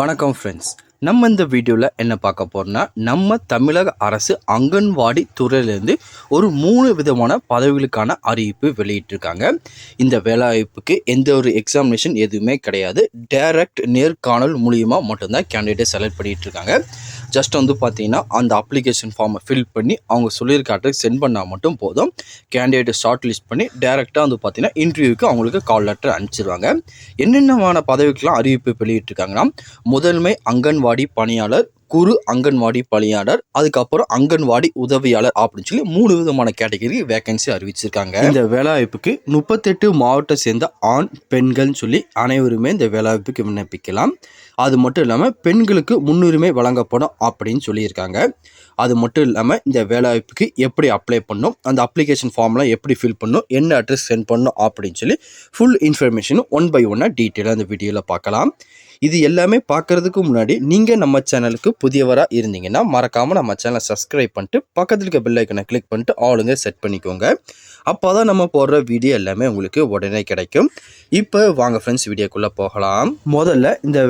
வணக்கம் ஃப்ரெண்ட்ஸ் நம்ம இந்த வீடியோவில் என்ன பார்க்க போகிறோம்னா நம்ம தமிழக அரசு அங்கன்வாடி துறையிலேருந்து ஒரு மூணு விதமான பதவிகளுக்கான அறிவிப்பு வெளியிட்டிருக்காங்க. இந்த வேலைவாய்ப்புக்கு எந்த ஒரு எக்ஸாமினேஷன் எதுவுமே கிடையாது. டைரக்ட் நேர்காணல் மூலியமாக மட்டும்தான் கேண்டிடேட் செலக்ட் பண்ணிகிட்டு இருக்காங்க ஜஸ்ட் வந்து பார்த்தீங்கன்னா அந்த அப்ளிகேஷன் ஃபார்மை ஃபில் பண்ணி அவங்க சொல்லியிருக்காட்டுக்கு சென்ட் பண்ணால் மட்டும் போதும். கேண்டிடேட் ஷார்ட் லிஸ்ட் பண்ணி டேரெக்டாக வந்து பார்த்தீங்கன்னா இன்டர்வியூக்கு அவங்களுக்கு கால் லெட்டர் அனுப்பிச்சிருவாங்க. என்னென்னமான பதவிக்கெலாம் அறிவிப்பு வெளியிட்டிருக்காங்கன்னா முதன்மை அங்கன்வாடி பணியாளர் குறு அங்கன்வாடி பணியாளர் அதுக்கப்புறம் அங்கன்வாடி உதவியாளர் அப்படின்னு சொல்லி மூணு விதமான கேட்டகரி வேகன்சி அறிவிச்சிருக்காங்க. இந்த வேலைவாய்ப்புக்கு முப்பத்தெட்டு மாவட்டம் சேர்ந்த ஆண் பெண்கள்னு சொல்லி அனைவருமே இந்த வேலைவாய்ப்புக்கு விண்ணப்பிக்கலாம். அது மட்டும் இல்லாமல் பெண்களுக்கு முன்னுரிமை வழங்கப்படும் அப்படின்னு சொல்லியிருக்காங்க. அது மட்டும் இல்லாமல் இந்த வேலைவாய்ப்புக்கு எப்படி அப்ளை பண்ணணும் அந்த அப்ளிகேஷன் ஃபார்ம்லாம் எப்படி ஃபில் பண்ணணும் என்ன அட்ரஸ் சென்ட் பண்ணணும் அப்படின்னு சொல்லி ஃபுல் இன்ஃபர்மேஷனும் ஒன் பை ஒன்னாக டீட்டெயிலாக அந்த வீடியோவில் பார்க்கலாம். இது எல்லாமே பார்க்குறதுக்கு முன்னாடி நீங்கள் நம்ம சேனலுக்கு புதியவராக இருந்தீங்கன்னா மறக்காமல் நம்ம சேனலை சப்ஸ்கிரைப் பண்ணிட்டு பக்கத்தில் இருக்க பெல் கிளிக் பண்ணிட்டு ஆளுங்க செட் பண்ணிக்கோங்க. அப்போ தான் நம்ம போடுற வீடியோ எல்லாமே உங்களுக்கு உடனே கிடைக்கும். இப்போ வாங்க ஃப்ரெண்ட்ஸ் வீடியோக்குள்ளே போகலாம். முதல்ல இந்த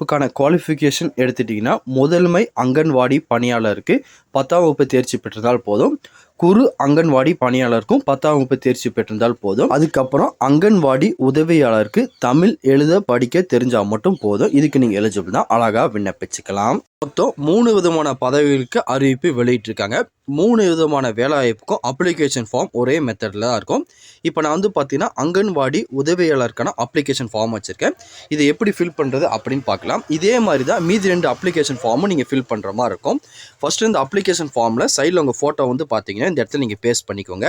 வேலைவாய்ப்புக்கான குவாலிஃபிகேஷன் எடுத்துட்டிங்கன்னா முதன்மை அங்கன்வாடி பணியாளருக்கு பத்தாம் வகுப்பு தேர்ச்சி பெற்றிருந்தால் போதும். குறு அங்கன்வாடி பணியாளருக்கும் பத்தாம் வகுப்பு தேர்ச்சி பெற்றிருந்தால் போதும். அதுக்கப்புறம் அங்கன்வாடி உதவியாளருக்கு தமிழ் எழுத படிக்க தெரிஞ்சால் மட்டும் போதும். இதுக்கு நீங்கள் எலிஜிபிள் தான். அழகாக விண்ணப்பிச்சுக்கலாம். மொத்தம் மூணு விதமான பதவிகளுக்கு அறிவிப்பு வெளியிட்டிருக்காங்க. மூணு விதமான வேலைவாய்ப்புக்கும் அப்ளிகேஷன் ஃபார்ம் ஒரே மெத்தடில் தான் இருக்கும். இப்போ நான் வந்து பார்த்தீங்கன்னா அங்கன்வாடி உதவியாளருக்கான அப்ளிகேஷன் ஃபார்ம் வச்சுருக்கேன். இதை எப்படி ஃபில் பண்ணுறது அப்படின்னு பார்க்கலாம். இதே மாதிரி தான் மீதி ரெண்டு அப்ளிகேஷன் ஃபார்மும் நீங்கள் ஃபில் பண்ணுற மாதிரி இருக்கும். ஃபஸ்ட்டு இந்த அப்ளிகேஷன் ஃபார்மில் சைடில் உங்கள் ஃபோட்டோ வந்து பார்த்தீங்கன்னா இந்த இடத்துல நீங்கள் பேஸ்ட் பண்ணிக்கோங்க.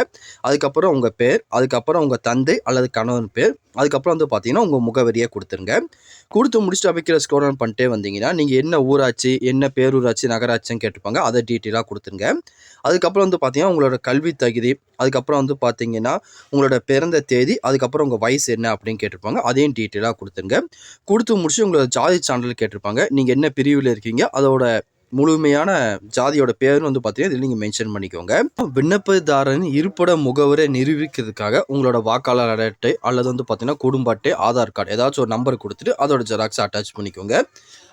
அதுக்கப்புறம் உங்கள் பேர் அதுக்கப்புறம் உங்கள் தந்தை அல்லது கணவன் பேர் அதுக்கப்புறம் வந்து பார்த்தீங்கன்னா உங்கள் முகவரியை கொடுத்துருங்க. கொடுத்து முடிச்சுட்டு வைக்கிற ஸ்கோர் பண்ணிட்டே வந்தீங்கன்னா நீங்கள் என்ன ஊராட்சி என்ன பேரூராட்சி நகராட்சின்னு கேட்டுப்பாங்க அதை டீட்டெயிலாக கொடுத்துருங்க. அதுக்கப்புறம் வந்து பார்த்தீங்கன்னா உங்களோட கல்வி தகுதி அதுக்கப்புறம் வந்து பார்த்தீங்கன்னா உங்களோட பிறந்த தேதி அதுக்கப்புறம் உங்கள் வயசு என்ன அப்படின்னு கேட்டிருப்பாங்க அதையும் டீட்டெயிலாக கொடுத்துருங்க. கொடுத்து முடிச்சு உங்களோட ஜாதி சான்றிதழ் கேட்டிருப்பாங்க நீங்கள் என்ன பிரிவில் இருக்கீங்க அதோட முழுமையான ஜாதியோட பேரும் வந்து பார்த்தீங்கன்னா இதில் நீங்கள் மென்ஷன் பண்ணிக்கோங்க. விண்ணப்பதாரன் இருப்பிட முகவரை நிரூபிக்கிறதுக்காக உங்களோட வாக்காளர் அட்டை அல்லது வந்து பார்த்தீங்கன்னா குடும்ப அட்டை ஆதார் கார்டு ஏதாச்சும் ஒரு நம்பர் கொடுத்துட்டு அதோட ஜெராக்ஸ் அட்டாச் பண்ணிக்கோங்க.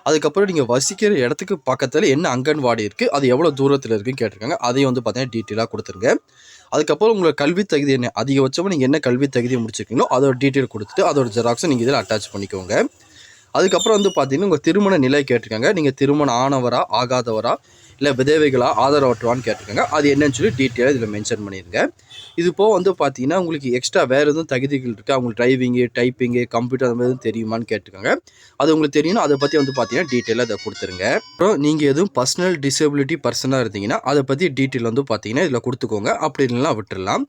அதுக்கப்புறம் நீங்கள் வசிக்கிற இடத்துக்கு பக்கத்தில் என்ன அங்கன்வாடி இருக்குது அது எவ்வளோ தூரத்தில் இருக்குன்னு கேட்டிருக்காங்க. அதையும் வந்து பார்த்தீங்கன்னா டீட்டெயிலாக கொடுத்துருங்க. அதுக்கப்புறம் உங்களோட கல்வி தகுதி என்ன? அதிகபட்சமாக நீங்கள் என்ன கல்வி தகுதியை முடிச்சிருக்கீங்களோ அதோட டீட்டெயில் கொடுத்துட்டு அதோட ஜெராக்ஸை நீங்கள் இதில் அட்டாச் பண்ணிக்கோங்க. அதுக்கப்புறம் வந்து பார்த்தீங்கன்னா உங்கள் திருமண நிலை கேட்டிருக்காங்க. நீங்கள் திருமணம் ஆனவரா ஆகாதவரா? இல்லை விதவைகளா ஆதரவற்றவான்னு கேட்டிருக்காங்க. அது என்னன்னு சொல்லி டீட்டெயிலாக இதில் மென்ஷன் பண்ணிடுங்க இது போக வந்து பார்த்தீங்கன்னா உங்களுக்கு எக்ஸ்ட்ரா வேறு எதுவும் தகுதிகள் இருக்குது அவங்களுக்கு டிரைவிங்கு டைப்பிங்கு கம்ப்யூட்டர் அந்த மாதிரி எதுவும் தெரியுமான்னு கேட்டிருக்காங்க. அது உங்களுக்கு தெரியணும் அதை பற்றி வந்து பார்த்தீங்கன்னா டீட்டெயிலாக அதை கொடுத்துருங்க. அப்புறம் நீங்கள் எதுவும் பர்சனல் டிசபிலிட்டி பர்சனாக இருந்தீங்கன்னா அதை பற்றி டீட்டெயில் வந்து பார்த்தீங்கன்னா இதில் கொடுத்துக்கோங்க. அப்படி இல்லைனா விட்டுடலாம்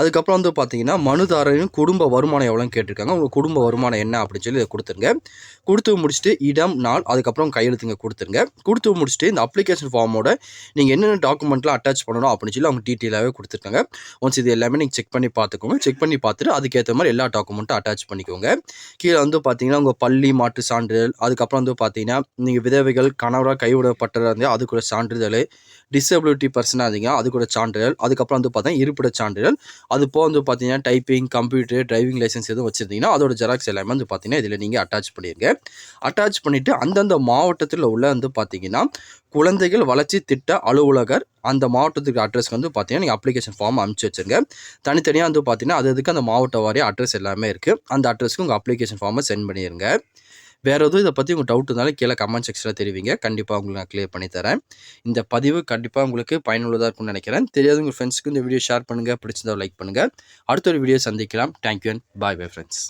அதுக்கப்புறம் வந்து பார்த்தீங்கன்னா மனுதாரரின் குடும்ப வருமானம் எவ்வளோன்னு கேட்டிருக்காங்க. உங்கள் குடும்ப வருமானம் என்ன அப்படின்னு சொல்லி இதை கொடுத்துருங்க. கொடுத்து முடிச்சுட்டு இடம் நாள் அதுக்கப்புறம் கையெழுத்துங்க கொடுத்துருங்க. கொடுத்து முடிச்சுட்டு இந்த அப்ளிகேஷன் ஃபார்ம் ஃபார்மோட நீங்கள் என்னென்ன டாக்குமெண்ட்லாம் அட்டாச் பண்ணணும் அப்படின்னு சொல்லி அவங்க டீட்டெயிலாகவே கொடுத்துருக்காங்க. ஒன்ஸ் இது எல்லாமே நீங்கள் செக் பண்ணி பார்த்துக்கோங்க. செக் பண்ணி பார்த்துட்டு அதுக்கேற்ற மாதிரி எல்லா டாக்குமெண்ட்டும் அட்டாச் பண்ணிக்கோங்க. கீழே வந்து பார்த்தீங்கன்னா உங்கள் பள்ளி மாட்டு சான்றிதழ் அதுக்கப்புறம் வந்து பார்த்தீங்கன்னா நீங்கள் விதவைகள் கணவராக கைவிடப்பட்டதாக இருந்தால் அதுக்கு ஒரு சான்றிதழ் டிசபிலிட்டி பர்சனாக இருந்தீங்கன்னா அது கூட சான்றிதழ் அதுக்கப்புறம் வந்து பார்த்தீங்கன்னா இருப்பிட சான்றிதழ் அது போக வந்து பார்த்தீங்கன்னா டைப்பிங் கம்ப்யூட்டர் டிரைவிங் லைசன்ஸ் எதுவும் வச்சுருந்தீங்கன்னா அதோட ஜெராக்ஸ் எல்லாமே வந்து பார்த்தீங்கன்னா இதில் நீங்கள் அட்டாச் பண்ணிடுங்க அட்டாச் பண்ணிவிட்டு அந்தந்த மாவட்டத்தில் உள்ள வந்து பார்த்தீங்கன்னா குழந்தைகள் வளர்ச்சி திட்ட அலுவலகர் அந்த மாவட்டத்துக்கு அட்ரஸ் வந்து பார்த்தீங்கன்னா நீங்கள் அப்ளிகேஷன் ஃபார்ம் அனுப்பிச்சி வச்சுருங்க. தனித்தனியாக வந்து பார்த்தீங்கன்னா அது அதுக்கு அந்த மாவட்ட வாரிய அட்ரஸ் எல்லாமே இருக்குது அந்த அட்ரஸ்க்கு உங்கள் அப்ளிகேஷன் ஃபார்மை சென்ட் பண்ணிடுங்க வேறு எதுவும் இதை பற்றி உங்கள் டவுட் இருந்தாலும் கீழே கமெண்ட் செக்ஷனில் தெரிவிங்க. கண்டிப்பாக உங்களுக்கு நான் கிளியர் பண்ணி தரேன். இந்த பதிவு கண்டிப்பாக உங்களுக்கு பயனுள்ளதாக இருக்கும்னு நினைக்கிறேன். தெரியாத உங்கள் ஃப்ரெண்ட்ஸுக்கு இந்த வீடியோ ஷேர் பண்ணுங்கள் பிடிச்சதை லைக் பண்ணுங்கள் அடுத்த ஒரு வீடியோ சந்திக்கலாம். Thank you and bye bye friends